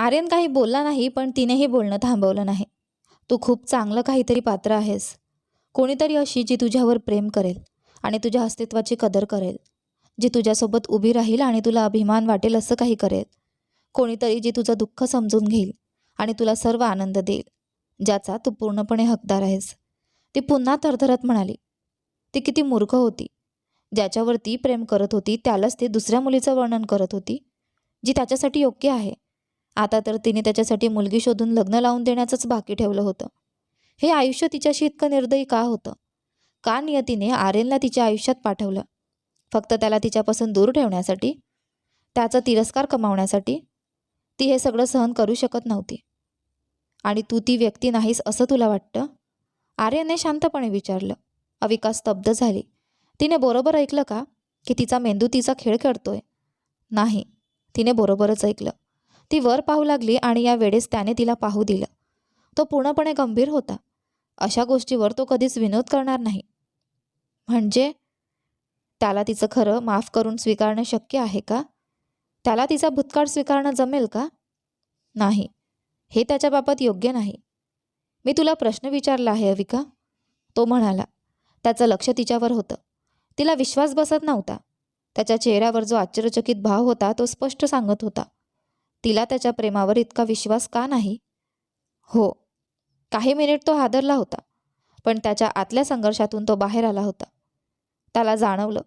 आर्यन काही बोलला नाही पण तिनेही बोलणं थांबवलं नाही. तू खूप चांगलं काहीतरी पात्र आहेस. कोणीतरी अशी जी तुझ्यावर प्रेम करेल आणि तुझ्या अस्तित्वाची कदर करेल जी तुझ्यासोबत उभी राहील आणि तुला अभिमान वाटेल असं काही करेल. कोणीतरी जी तुझं दुःख समजून घेईल आणि तुला सर्व आनंद देईल ज्याचा तू पूर्णपणे हकदार आहेस. ती पुन्हा थरथरत म्हणाली. ती किती मूर्ख होती. ज्याच्यावर ती प्रेम करत होती त्यालाच ती दुसऱ्या मुलीचं वर्णन करत होती जी त्याच्यासाठी योग्य आहे. आता तर तिने त्याच्यासाठी मुलगी शोधून लग्न लावून देण्याचंच बाकी ठेवलं होतं. हे आयुष्य तिच्याशी इतकं निर्दयी का होतं? का नियतीने आर्यनला तिच्या आयुष्यात पाठवलं? फक्त त्याला तिच्यापासून दूर ठेवण्यासाठी? त्याचा तिरस्कार कमावण्यासाठी? ती हे सगळं सहन करू शकत नव्हती. आणि तू ती व्यक्ती नाहीस असं तुला वाटतं? आर्यनने शांतपणे विचारलं. अविका स्तब्ध झाली. तिने बरोबर ऐकलं का? की तिचा मेंदू तिचा खेळ खेळतोय? नाही. तिने बरोबरच ऐकलं. ती वर पाहू लागली आणि या वेळेस त्याने तिला पाहू दिलं. तो पूर्णपणे गंभीर होता. अशा गोष्टीवर तो कधीच विनोद करणार नाही. म्हणजे? त्याला तिचं खरं माफ करून स्वीकारणं शक्य आहे का? त्याला तिचा भूतकाळ स्वीकारणं जमेल का? नाही. हे त्याच्याबाबत योग्य नाही. मी तुला प्रश्न विचारला आहे अविका. तो म्हणाला. त्याचं लक्ष तिच्यावर होतं. तिला विश्वास बसत नव्हता. त्याच्या चेहऱ्यावर जो आश्चर्यचकित भाव होता तो स्पष्ट सांगत होता. तिला त्याच्या प्रेमावर इतका विश्वास का नाही? हो काही मिनिट तो हादरला होता पण त्याच्या आतल्या संघर्षातून तो बाहेर आला होता. त्याला जाणवलं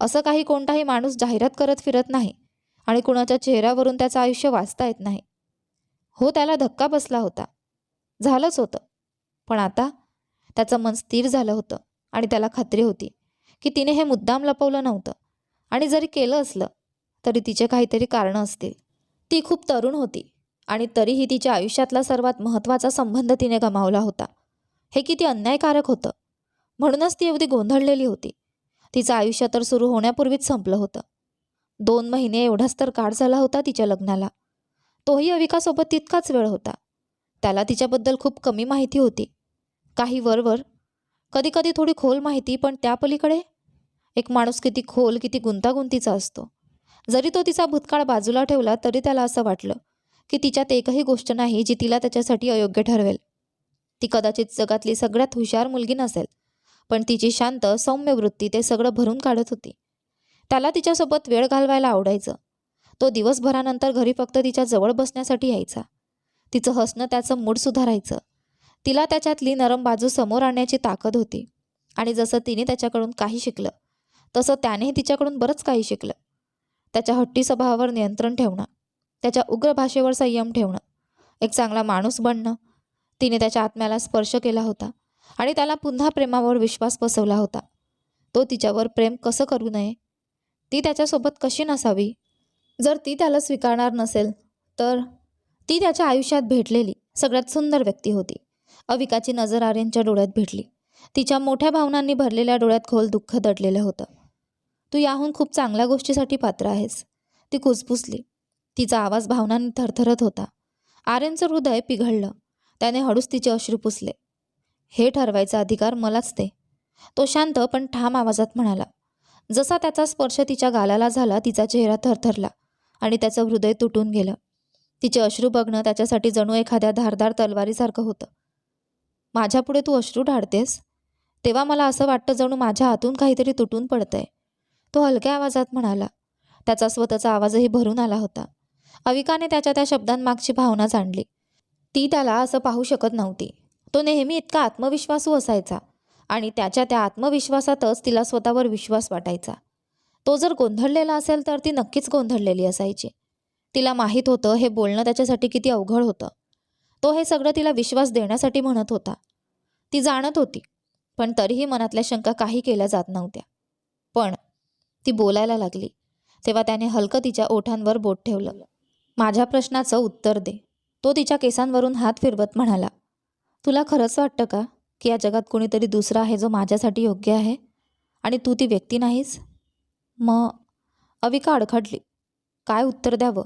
असं काही कोणताही माणूस जाहिरात करत फिरत नाही आणि कुणाच्या चेहऱ्यावरून त्याचं आयुष्य वाचता येत नाही. हो त्याला धक्का बसला होता. झालंच होतं पण आता त्याचं मन स्थिर झालं होतं आणि त्याला खात्री होती की तिने हे मुद्दाम लपवलं नव्हतं आणि जरी केलं असलं तरी तिचे काहीतरी कारणं असतील. ती खूप तरुण होती आणि तरीही तिच्या आयुष्यातला सर्वात महत्त्वाचा संबंध तिने गमावला होता. हे किती अन्यायकारक होतं. म्हणूनच ती एवढी गोंधळलेली होती. तिचं आयुष्य तर सुरू होण्यापूर्वीच संपलं होतं. दोन महिने एवढाच तर काळ झाला होता तिच्या लग्नाला. तोही अविकासोबत तितकाच वेळ होता. त्याला तिच्याबद्दल खूप कमी माहिती होती. काही वरवर कधीकधी थोडी खोल माहिती पण त्या पलीकडे एक माणूस किती खोल किती गुंतागुंतीचा असतो. जरी तो तिचा भूतकाळ बाजूला ठेवला तरी त्याला असं वाटलं की तिच्यात एकही गोष्ट नाही जी तिला त्याच्यासाठी अयोग्य ठरवेल. ती कदाचित जगातली सगळ्यात हुशार मुलगी नसेल पण तिची शांत सौम्य वृत्ती ते सगळं भरून काढत होती. त्याला तिच्यासोबत वेळ घालवायला आवडायचं. तो दिवसभरानंतर घरी फक्त तिच्या जवळ बसण्यासाठी यायचा. तिचं हसणं त्याचं मूड सुधारायचं. तिला त्याच्यातली नरम बाजू समोर आणण्याची ताकद होती. आणि जसं तिने त्याच्याकडून काही शिकलं तसं त्यानेही तिच्याकडून बरंच काही शिकलं. त्याच्या हट्टी स्वभावावर नियंत्रण ठेवणं त्याच्या उग्र भाषेवर संयम ठेवणं एक चांगला माणूस बनणं. तिने त्याच्या आत्म्याला स्पर्श केला होता आणि त्याला पुन्हा प्रेमावर विश्वास बसवला होता. तो तिच्यावर प्रेम कसं करू नये? ती त्याच्यासोबत कशी नसावी? जर ती त्याला स्वीकारणार नसेल तर? ती त्याच्या आयुष्यात भेटलेली सगळ्यात सुंदर व्यक्ती होती. अविकाची नजर आर्यनच्या डोळ्यात भेटली. तिच्या मोठ्या भावनांनी भरलेल्या डोळ्यात खोल दुःख दडलेलं होतं. तू याहून खूप चांगल्या गोष्टीसाठी पात्र आहेस. ती कुजबुजली. तिचा आवाज भावनांनी थरथरत होता. आर्यनचं हृदय पिघळलं. त्याने हळूच तिचे अश्रू पुसले. हे ठरवायचा अधिकार मलाच दे. तो शांत पण ठाम आवाजात म्हणाला. जसा त्याचा स्पर्श तिच्या गालाला झाला तिचा चेहरा थरथरला आणि त्याचं हृदय तुटून गेलं. तिचे अश्रू बघणं त्याच्यासाठी जणू एखाद्या धारदार तलवारीसारखं होतं. माझ्यापुढे तू अश्रू ढाळतेस तेव्हा मला असं वाटतं जणू माझ्या हातून काहीतरी तुटून पडतंय. तो हलक्या आवाजात म्हणाला. त्याचा स्वतःचा आवाजही भरून आला होता. अविकाने त्याच्या त्या शब्दांमागची भावना जाणली. ती त्याला असं पाहू शकत नव्हती. तो नेहमी इतका आत्मविश्वासू असायचा आणि त्याच्या त्या आत्मविश्वासातच तिला स्वतःवर विश्वास वाटायचा. तो जर गोंधळलेला असेल तर ती नक्कीच गोंधळलेली असायची. तिला माहीत होतं हे बोलणं त्याच्यासाठी किती अवघड होतं. तो हे सगळं तिला विश्वास देण्यासाठी म्हणत होता. ती जाणत होती पण तरीही मनातल्या शंका काही केल्या जात नव्हत्या. पण ती बोलायला लागली. तेव्हा त्याने हलकं तिच्या ओठांवर बोट ठेवलं. माझ्या प्रश्नाचं उत्तर दे. तो तिच्या केसांवरून हात फिरवत म्हणाला तुला खरंच वाटतं का की या जगात कोणीतरी दुसरा आहे जो माझ्यासाठी योग्य आहे आणि तू ती व्यक्ती नाहीस? मग अविका अडखडली. काय उत्तर द्यावं?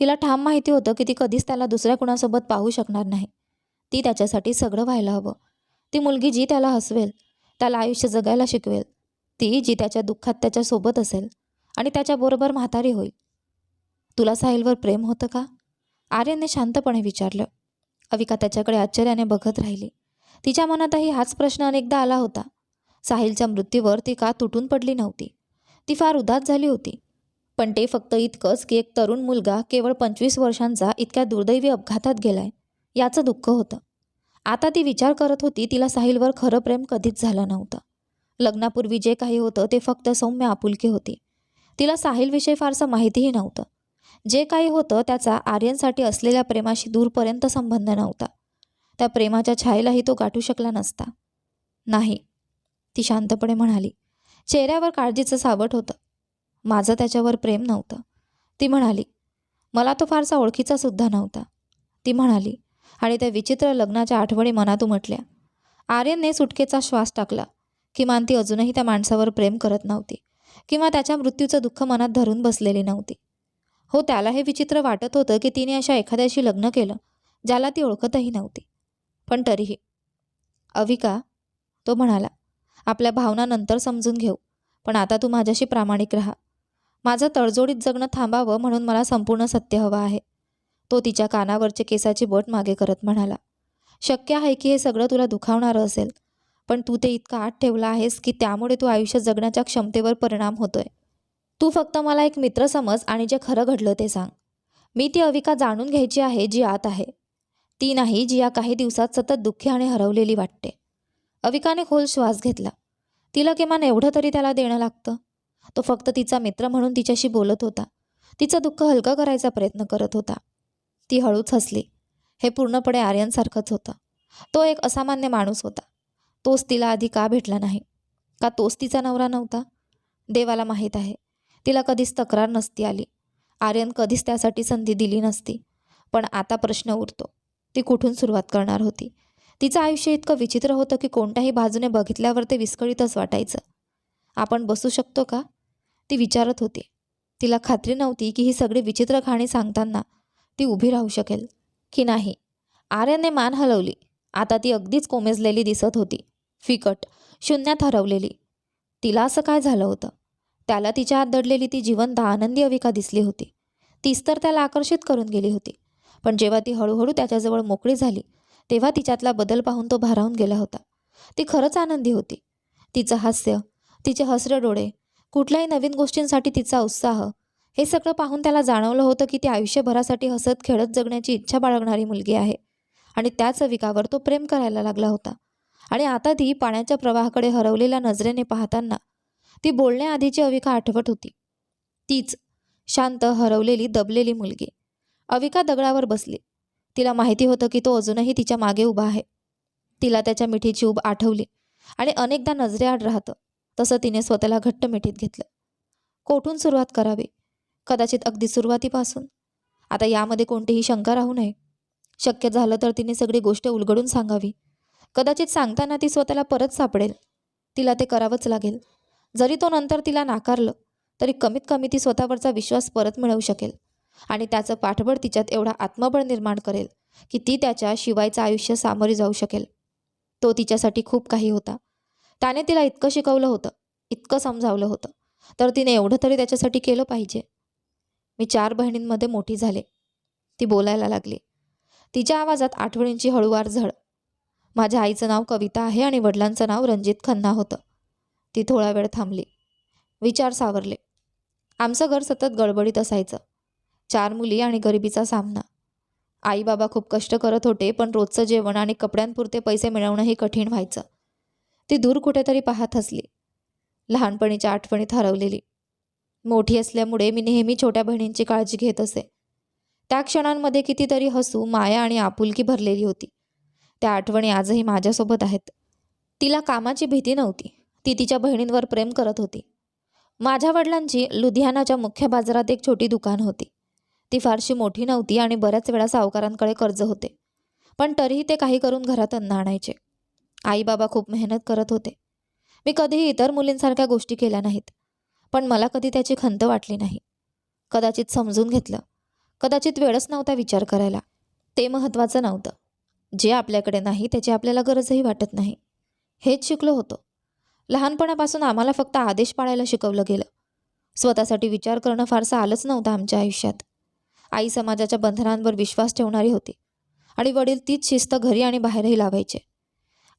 तिला ठाम माहिती होतं की ती कधीच त्याला दुसऱ्या कुणासोबत पाहू शकणार नाही. ती त्याच्यासाठी सगळं व्हायला हवं. ती मुलगी जी त्याला हसवेल त्याला आयुष्य जगायला शिकवेल ती जी त्याच्या दुःखात त्याच्यासोबत असेल आणि त्याच्याबरोबर म्हातारी होईल. तुला साहिलवर प्रेम होतं का? आर्यनने शांतपणे विचारलं. अविका त्याच्याकडे आश्चर्याने बघत राहिली. तिच्या मनातही हाच प्रश्न अनेकदा आला होता. साहिलच्या मृत्यूवर ती का तुटून पडली नव्हती? ती फार उदास झाली होती. पण ते फक्त इतकंच की एक तरुण मुलगा केवळ पंचवीस वर्षांचा इतक्या दुर्दैवी अपघातात गेलाय. याचं दुःख होतं. आता ती विचार करत होती तिला साहिलवर खरं प्रेम कधीच झालं नव्हतं. लग्नापूर्वी जे काही होतं ते फक्त सौम्य आपुलकी होती. तिला साहिलविषयी फारसं माहितीही नव्हतं. जे काही होतं त्याचा आर्यनसाठी असलेल्या प्रेमाशी दूरपर्यंत संबंध नव्हता. त्या प्रेमाच्या छायेलाही तो गाठू शकला नसता. नाही ती शांतपणे म्हणाली. चेहऱ्यावर काळजीचं सावट होतं. माझं त्याच्यावर प्रेम नव्हतं. ती म्हणाली मला तो फारसा ओळखीचा सुद्धा नव्हता. ती म्हणाली आणि त्या विचित्र लग्नाच्या आठवणी मनात उमटल्या. आर्यनने सुटकेचा श्वास टाकला. किमान ती अजूनही त्या माणसावर प्रेम करत नव्हती किंवा त्याच्या मृत्यूचं दुःख मनात धरून बसलेली नव्हती. हो त्याला हे विचित्र वाटत होतं की तिने अशा एखाद्याशी लग्न केलं ज्याला ती ओळखतही नव्हती. पण तरीही. अविका तो म्हणाला आपल्या भावना नंतर समजून घेऊ पण आता तू माझ्याशी प्रामाणिक राहा. माझं तडजोडीत जगणं थांबावं म्हणून मला संपूर्ण सत्य हवं आहे. तो तिच्या कानावरचे केसाची बट मागे करत म्हणाला शक्य आहे की हे सगळं तुला दुखावणारं असेल पण तू ते इतका आत ठेवला आहेस की त्यामुळे तू आयुष्य जगण्याच्या क्षमतेवर परिणाम होतोय. तू फक्त मला एक मित्र समज आणि जे खरं घडलं ते सांग. मी ती अविका जाणून घ्यायची आहे जी आत आहे. ती नाही जी या काही दिवसात सतत दुःखी आणि हरवलेली वाटते. अविकाने खोल श्वास घेतला. तिला किमान एवढं तरी त्याला देणं लागतं. तो फक्त तिचा मित्र म्हणून तिच्याशी बोलत होता. तिचं दुःख हलकं करायचा प्रयत्न करत होता. ती हळूच हसली. हे पूर्णपणे आर्यनसारखंच होतं. तो एक असामान्य माणूस होता. तोच तिला आधी का भेटला नाही? का तोच तिचा नवरा नव्हता? देवाला माहीत आहे. तिला कधीच तक्रार नसती आली. आर्यन कधीच त्यासाठी संधी दिली नसती. पण आता प्रश्न उरतो. ती कुठून सुरुवात करणार होती? तिचं आयुष्य इतकं विचित्र होतं की कोणत्याही बाजूने बघितल्यावर ते विस्कळीतच वाटायचं. आपण बसू शकतो का? ती विचारत होती. तिला खात्री नव्हती की ही सगळी विचित्र कहाणी सांगताना ती उभी राहू शकेल की नाही. आर्यनने मान हलवली. आता ती अगदीच कोमेजलेली दिसत होती. फिकट शून्यात हरवलेली. तिला असं काय झालं होतं? त्याला तिच्या आत दडलेली ती जिवंत आनंदी अविका दिसली होती. तीच तर त्याला आकर्षित करून गेली होती. पण जेव्हा ती हळूहळू त्याच्याजवळ मोकळी झाली तेव्हा तिच्यातला बदल पाहून तो भारावून गेला होता. ती खरंच आनंदी होती. तिचं हास्य तिचे हसरे डोळे कुठल्याही नवीन गोष्टींसाठी तिचा उत्साह हे सगळं पाहून त्याला जाणवलं होतं की ती आयुष्यभरासाठी हसत खेळत जगण्याची इच्छा बाळगणारी मुलगी आहे. आणि त्याच अविकावर तो प्रेम करायला लागला होता. आणि आता ती पाण्याच्या प्रवाहाकडे हरवलेल्या नजरेने पाहताना ती बोलण्याआधीची अविका आठवत होती. तीच शांत हरवलेली दबलेली मुलगी. अविका दगडावर बसली. तिला माहिती होतं की तो अजूनही तिच्यामागे उभा आहे. तिला त्याच्या मिठीची उब आठवली आणि अनेकदा नजरेआड राहतं. तसं तिने स्वतःला घट्ट मिठीत घेतलं. कोठून सुरुवात करावी? कदाचित अगदी सुरुवातीपासून. आता यामध्ये कोणतीही शंका राहू नये. शक्य झालं तर तिने सगळी गोष्ट उलगडून सांगावी. कदाचित सांगताना ती स्वतःला परत सापडेल. तिला ते करावंच लागेल. जरी तो नंतर तिला नाकारलं तरी कमीत कमी ती स्वतःवरचा विश्वास परत मिळवू शकेल. आणि त्याचं पाठबळ तिच्यात एवढा आत्मबळ निर्माण करेल की ती त्याच्या शिवायचं आयुष्य सामोरे जाऊ शकेल. तो तिच्यासाठी खूप काही होता. त्याने तिला इतकं शिकवलं होतं इतकं समजावलं होतं. तर तिने एवढं तरी त्याच्यासाठी केलं पाहिजे. मी चार बहिणींमध्ये मोठी झाले. ती बोलायला लागली. तिच्या आवाजात आठवणींची हळूवार झड माझ्या आईचं नाव कविता आहे आणि वडिलांचं नाव रणजित खन्ना होतं. ती थोडा वेळ थांबली. विचार सावरले. आमचं घर सतत गडबडीत असायचं. चार मुली आणि गरिबीचा सामना. आई बाबा खूप कष्ट करत होते पण रोजचं जेवण आणि कपड्यांपुरते पैसे मिळवणंही कठीण व्हायचं. ती दूर कुठेतरी पाहत असली लहानपणीच्या आठवणीत हरवलेली. मोठी असल्यामुळे मी नेहमी छोट्या बहिणींची काळजी घेत असे. त्या क्षणांमध्ये कितीतरी हसू माया आणि आपुलकी भरलेली होती. त्या आठवणी आजही माझ्यासोबत आहेत. तिला कामाची भीती नव्हती. ती तिच्या बहिणींवर प्रेम करत होती. माझ्या वडिलांची लुधियानाच्या मुख्य बाजारात एक छोटी दुकान होती. ती फारशी मोठी नव्हती आणि बऱ्याच वेळा सावकारांकडे कर्ज होते. पण तरीही ते काही करून घरात अन्न आणायचे. आई बाबा खूप मेहनत करत होते. मी कधीही इतर मुलींसारख्या गोष्टी केल्या नाहीत. पण मला कधी त्याची खंत वाटली नाही. कदाचित समजून घेतलं. कदाचित वेळच नव्हता विचार करायला. ते महत्त्वाचं नव्हतं. जे आपल्याकडे नाही त्याची आपल्याला गरजही वाटत नाही. हेच शिकलो होतो. लहानपणापासून आम्हाला फक्त आदेश पाळायला शिकवलं गेलं. स्वतःसाठी विचार करणं फारसं आलंच नव्हतं आमच्या आयुष्यात. आई समाजाच्या बंधनांवर विश्वास ठेवणारी होती आणि वडील तीच शिस्त घरी आणि बाहेरही लावायचे.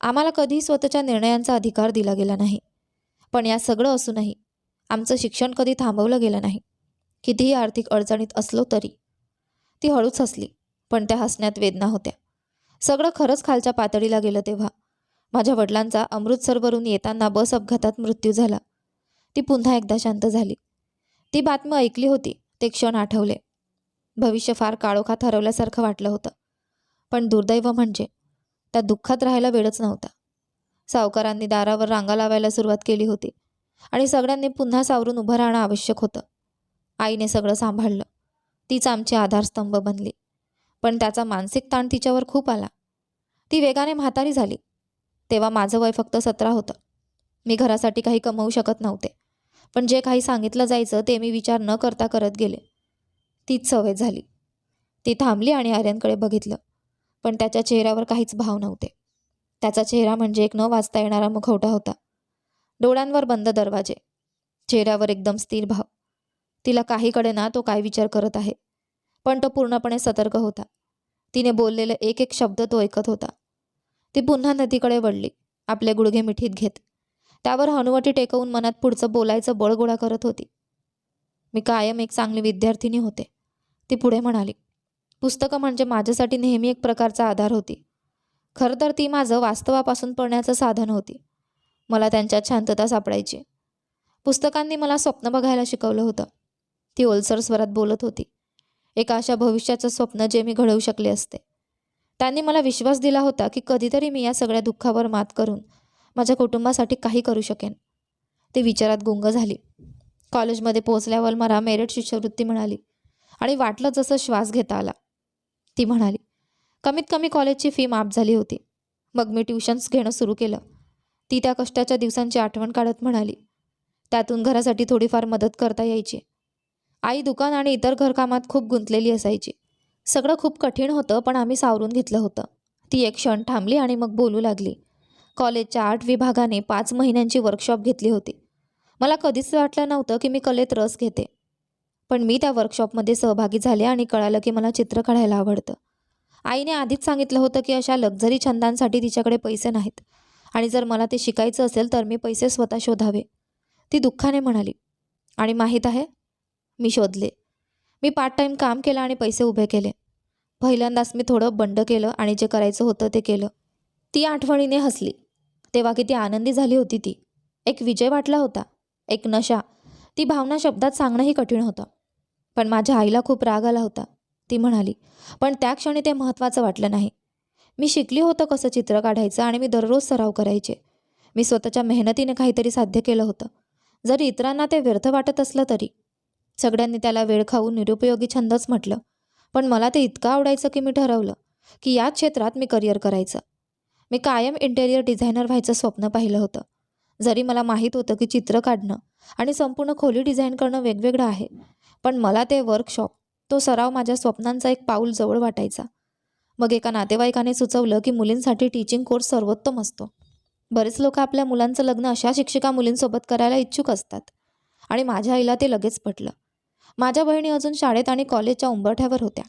आम्हाला कधीही स्वतःच्या निर्णयांचा अधिकार दिला गेला नाही. पण या सगळं असूनही आमचं शिक्षण कधी थांबवलं गेलं नाही. कितीही आर्थिक अडचणीत असलो तरी ती हळूच हसली पण त्या हसण्यात वेदना होत्या. सगळं खरंच खालच्या पातळीला गेलं तेव्हा. माझ्या वडिलांचा अमृतसरवरून येताना बस अपघातात मृत्यू झाला. ती पुन्हा एकदा शांत झाली. ती बातमी ऐकली होती ते क्षण आठवले. भविष्य फार काळोखात हरवल्यासारखं वाटलं होतं. पण दुर्दैव म्हणजे त्या दुःखात राहायला वेळच नव्हता. सावकारांनी दारावर रांगा लावायला सुरुवात केली होती आणि सगळ्यांनी पुन्हा सावरून उभं राहणं आवश्यक होतं. आईने सगळं सांभाळलं. तीच आमची आधारस्तंभ बनली. पण त्याचा मानसिक ताण तिच्यावर खूप आला. ती वेगाने म्हातारी झाली. तेव्हा माझं वय फक्त सतरा होतं. मी घरासाठी काही कमवू शकत नव्हते. पण जे काही सांगितलं जायचं ते मी विचार न करता करत गेले. तीच सवय झाली. ती थांबली आणि आर्यनकडे बघितलं. पण त्याच्या चेहऱ्यावर काहीच भाव नव्हते. त्याचा चेहरा म्हणजे एक न वाचता येणारा मुखवटा होता. डोळ्यांवर बंद दरवाजे. चेहऱ्यावर एकदम स्थिर भाव. तिला काहीकडे ना तो काय विचार करत आहे. पण तो पूर्णपणे सतर्क होता. तिने बोललेले एक एक शब्द तो ऐकत होता. ती पुन्हा नदीकडे वळली आपले गुडघे मिठीत घेत. त्यावर हनुवटी टेकवून मनात पुढचं बोलायचं बळ गोळा करत होती. मी कायम एक चांगली विद्यार्थिनी होते ती पुढे म्हणाली. पुस्तकं म्हणजे माझ्यासाठी नेहमी एक प्रकारचा आधार होती. खरं तर ती माझं वास्तवापासून पडण्याचं साधन होती. मला त्यांच्यात शांतता सापडायची. पुस्तकांनी मला स्वप्न बघायला शिकवलं होतं. ती ओलसर स्वरात बोलत होती. एका अशा भविष्याचं स्वप्न जे मी घडवू शकले असते. त्यांनी मला विश्वास दिला होता की कधीतरी मी या सगळ्या दुःखावर मात करून माझ्या कुटुंबासाठी काही करू शकेन. ती विचारात गुंग झाली. कॉलेजमध्ये पोहोचल्यावर मला मेरिट शिष्यवृत्ती मिळाली आणि वाटलं जसं श्वास घेता आला. ती म्हणाली कमीत कमी कॉलेजची फी माफ झाली होती. मग मी ट्युशन्स घेणं सुरू केलं. ती त्या कष्टाच्या दिवसांची आठवण काढत म्हणाली त्यातून घरासाठी थोडीफार मदत करता यायची. आई दुकान आणि इतर घरकामात खूप गुंतलेली असायची. सगळं खूप कठीण होतं पण आम्ही सावरून घेतलं होतं. ती एक क्षण थांबली आणि मग बोलू लागली. कॉलेजच्या आठ विभागाने पाच महिन्यांची वर्कशॉप घेतली होती. मला कधीच वाटलं नव्हतं की मी कलेत रस घेते. पण मी त्या वर्कशॉपमध्ये सहभागी झाले आणि कळालं की मला चित्र काढायला आवडतं. आईने आधीच सांगितलं होतं की अशा लक्झरी छंदांसाठी तिच्याकडे पैसे नाहीत. आणि जर मला ते शिकायचं असेल तर मी पैसे स्वतः शोधावे. ती दुःखाने म्हणाली. आणि माहीत आहे मी शोधले. मी पार्ट टाईम काम केलं आणि पैसे उभे केले. पहिल्यांदाच मी थोडं बंड केलं आणि जे करायचं होतं ते केलं. ती आठवणीने हसली. तेव्हा किती आनंदी झाली होती ती. एक विजय वाटला होता. एक नशा. ती भावना शब्दात सांगणंही कठीण होतं. पण माझ्या आईला खूप राग आला होता. ती म्हणाली पण त्या क्षणी ते महत्त्वाचं वाटलं नाही. मी शिकली होतं कसं चित्र काढायचं आणि मी दररोज सराव करायचे. मी स्वतःच्या मेहनतीने काहीतरी साध्य केलं होतं. जरी इतरांना ते व्यर्थ वाटत असलं तरी. सगळ्यांनी त्याला वेळ खाऊन निरुपयोगी छंदच म्हटलं. पण मला ते इतकं आवडायचं की मी ठरवलं की याच क्षेत्रात मी करिअर करायचं. मी कायम इंटेरियर डिझायनर व्हायचं स्वप्न पाहिलं होतं. जरी मला माहीत होतं की चित्र काढणं आणि संपूर्ण खोली डिझाईन करणं वेगवेगळं आहे पण मला ते वर्कशॉप तो सराव माझ्या स्वप्नांचा एक पाऊल जवळ वाटायचा. मग एका नातेवाईकाने सुचवलं की मुलींसाठी टीचिंग कोर्स सर्वोत्तम असतो. बरेच लोक आपल्या मुलांचं लग्न अशा शिक्षिका मुलींसोबत करायला इच्छुक असतात. आणि माझ्या आईला ते लगेच पटलं. माझ्या बहिणी अजून शाळेत आणि कॉलेजच्या उंबरठ्यावर होत्या.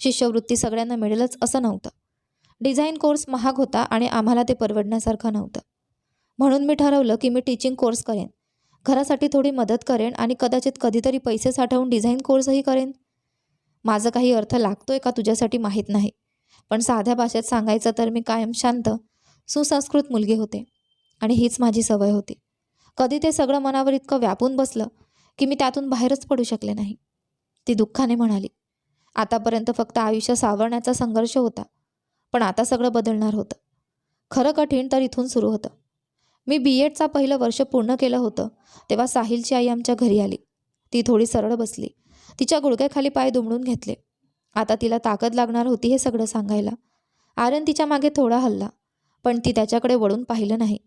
शिष्यवृत्ती सगळ्यांना मिळेलच असं नव्हतं. डिझाईन कोर्स महाग होता आणि आम्हाला ते परवडण्यासारखं नव्हतं. म्हणून मी ठरवलं की मी टीचिंग कोर्स करेन. घरासाठी थोडी मदत करेन आणि कदाचित कधीतरी पैसे साठवून डिझाईन कोर्सही करेन. माझं काही अर्थ लागतोय का तुझ्यासाठी माहीत नाही. पण साध्या भाषेत सांगायचं तर मी कायम शांत सुसंस्कृत मुलगी होते. आणि हीच माझी सवय होती. कधी ते सगळं मनावर इतकं व्यापून बसलं की मी त्यातून बाहेरच पडू शकले नाही. ती दुःखाने म्हणाली आतापर्यंत फक्त आयुष्य सावरण्याचा संघर्ष होता पण आता सगळं बदलणार होतं. खरं कठीण तर इथून सुरू होतं. मी बी एडचा पहिलं वर्ष पूर्ण केलं होतं तेव्हा साहिलची आई आमच्या घरी आली. ती थोडी सरळ बसली. तिच्या गुडघ्याखाली पाय दुमडून घेतले. आता तिला ताकद लागणार होती हे सगळं सांगायला. आर्यन तिच्यामागे थोडा हल्ला पण ती त्याच्याकडे वळून पाहिलं नाही.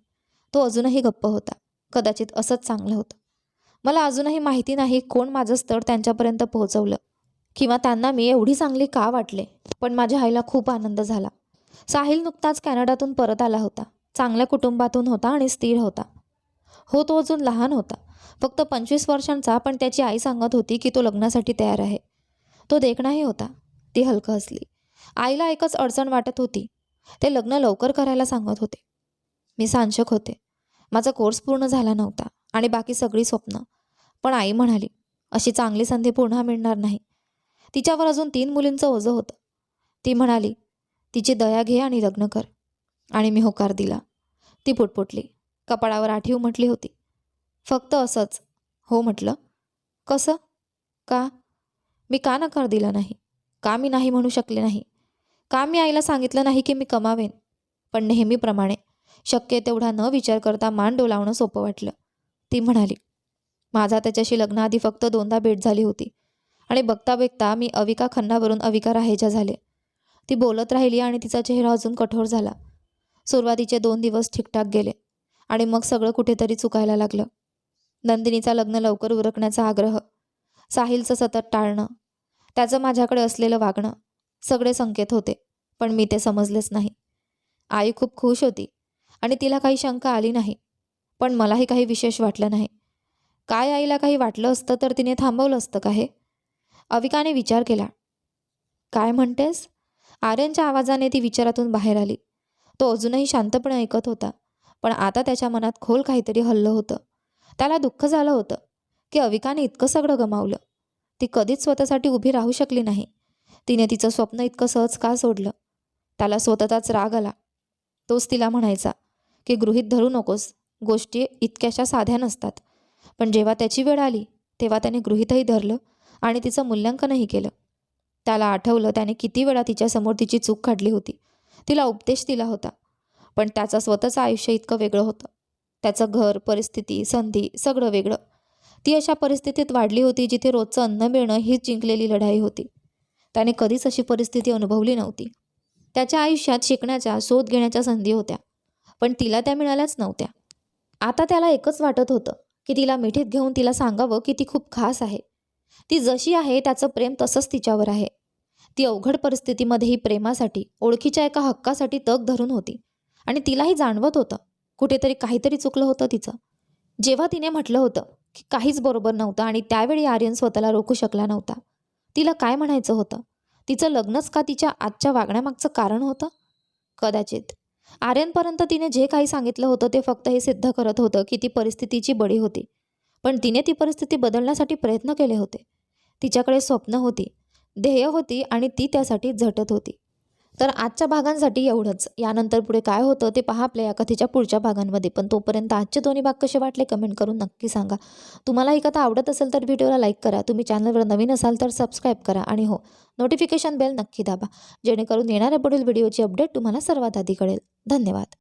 तो अजूनही गप्प होता. कदाचित असंच चांगलं होतं. मला अजूनही माहिती नाही कोण माझं स्थळ त्यांच्यापर्यंत पोहोचवलं. किंवा त्यांना मी एवढी चांगली का वाटले? पण माझ्या आईला खूप आनंद झाला. साहिल नुकताच कॅनडातून परत आला होता. चांगल्या कुटुंबातून होता आणि स्थिर होता. हो तो अजून लहान होता. फक्त पंचवीस वर्षांचा पण त्याची आई सांगत होती की तो लग्नासाठी तयार आहे. तो देखणाही होता. ती हलकं हसली. आईला एकच अडचण वाटत होती. ते लग्न लवकर करायला सांगत होते. मी सांशक होते. माझा कोर्स पूर्ण झाला नव्हता आणि बाकी सगळी स्वप्न. पण आई म्हणाली अशी चांगली संधी पुन्हा मिळणार नाही. तिच्यावर अजून तीन मुलींचं ओझं होतं. ती म्हणाली तिची दया घे आणि लग्न कर. आणि मी होकार दिला. ती पुटपुटली. कपाळावर आठीव म्हटली होती. फक्त असंच. हो म्हटलं. कसं? का? मी का नकार दिला नाही? का मी नाही म्हणू शकले नाही? का मी आईला सांगितलं नाही की मी कमावेन? पण नेहमीप्रमाणे शक्य तेवढा न विचार करता मान डोलावणं सोपं वाटलं. ती म्हणाली माझा त्याच्याशी लग्नाआधी फक्त दोनदा भेट झाली होती. आणि बघता बघता मी अविका खन्नावरून अविका राहेजा झाले. ती बोलत राहिली आणि तिचा चेहरा अजून कठोर झाला. सुरुवातीचे दोन दिवस ठीकठाक गेले. आणि मग सगळं कुठेतरी चुकायला लागलं. नंदिनीचा लग्न लवकर उरकण्याचा आग्रह. साहिलचं सतत टाळणं. त्याचं माझ्याकडे असलेलं वागणं. सगळे संकेत होते. पण मी ते समजलेच नाही. आई खूप खुश होती. आणि तिला काही शंका आली नाही. पण मलाही काही विशेष वाटलं नाही. काय आईला काही वाटलं असतं तर तिने थांबवलं असतं का हे? अविकाने विचार केला. काय म्हणतेस? आर्यनच्या आवाजाने ती विचारातून बाहेर आली. तो अजूनही शांतपणे ऐकत होता पण आता त्याच्या मनात खोल काहीतरी हल्लं होतं. त्याला दुःख झालं होतं की अविकाने इतकं सगळं गमावलं. ती कधीच स्वतःसाठी उभी राहू शकली नाही. तिने तिचं स्वप्न इतकं सहज का सोडलं? त्याला स्वतःचाच राग आला. तोच तिला म्हणायचा की गृहीत धरू नकोस. गोष्टी इतक्याशा साध्या नसतात. पण जेव्हा त्याची वेळ आली तेव्हा त्याने गृहितही धरलं आणि तिचं मूल्यांकनही केलं. त्याला आठवलं त्याने किती वेळा तिच्यासमोर तिची चूक काढली होती. तिला उपदेश दिला होता. पण त्याचं स्वतःचं आयुष्य इतकं वेगळं होतं. त्याचं घर परिस्थिती संधी सगळं वेगळं. ती अशा परिस्थितीत वाढली होती जिथे रोजचं अन्न मिळणं हीच जिंकलेली लढाई होती. त्याने कधीच अशी परिस्थिती अनुभवली नव्हती. त्याच्या आयुष्यात शिकण्याच्या शोध घेण्याच्या संधी होत्या. पण तिला त्या मिळाल्याच नव्हत्या. आता त्याला एकच वाटत होतं. की तिला मिठीत घेऊन तिला सांगावं की ती खूप खास आहे. ती जशी आहे त्याचं प्रेम तसंच तिच्यावर आहे. ती अवघड परिस्थितीमध्येही प्रेमासाठी ओळखीच्या एका हक्कासाठी तग धरून होती आणि तिलाही जाणवत होतं. कुठेतरी काहीतरी चुकलं होतं तिचं. जेव्हा तिने म्हटलं होतं की काहीच बरोबर नव्हतं आणि त्यावेळी आर्यन स्वतःला रोखू शकला नव्हता. तिला काय म्हणायचं होतं? तिचं लग्नच का तिच्या आजच्या वागण्यामागचं कारण होतं? कदाचित. आर्यनपर्यंत तिने जे काही सांगितलं होतं ते फक्त हे सिद्ध करत होतं की ती परिस्थितीची बळी होती. पण तिने ती परिस्थिती बदलण्यासाठी प्रयत्न केले होते. तिच्याकडे स्वप्न होती. ध्येय होती आणि ती त्यासाठी झटत होती. तर आजच्या भागांसाठी एवढंच. यानंतर पुढे काय होतं ते पहा आपल्या या कथेच्या पुढच्या भागांमध्ये. पण तोपर्यंत आजचे दोन्ही भाग कसे वाटले कमेंट करून नक्की सांगा. तुम्हाला ही कथा आवडत असेल तर व्हिडिओला लाईक करा. तुम्ही चॅनलवर नवीन असाल तर सबस्क्राईब करा. आणि हो नोटिफिकेशन बेल नक्की दाबा. जेणेकरून येणाऱ्या पुढील व्हिडिओची अपडेट तुम्हाला सर्वात आधी कळेल. धन्यवाद.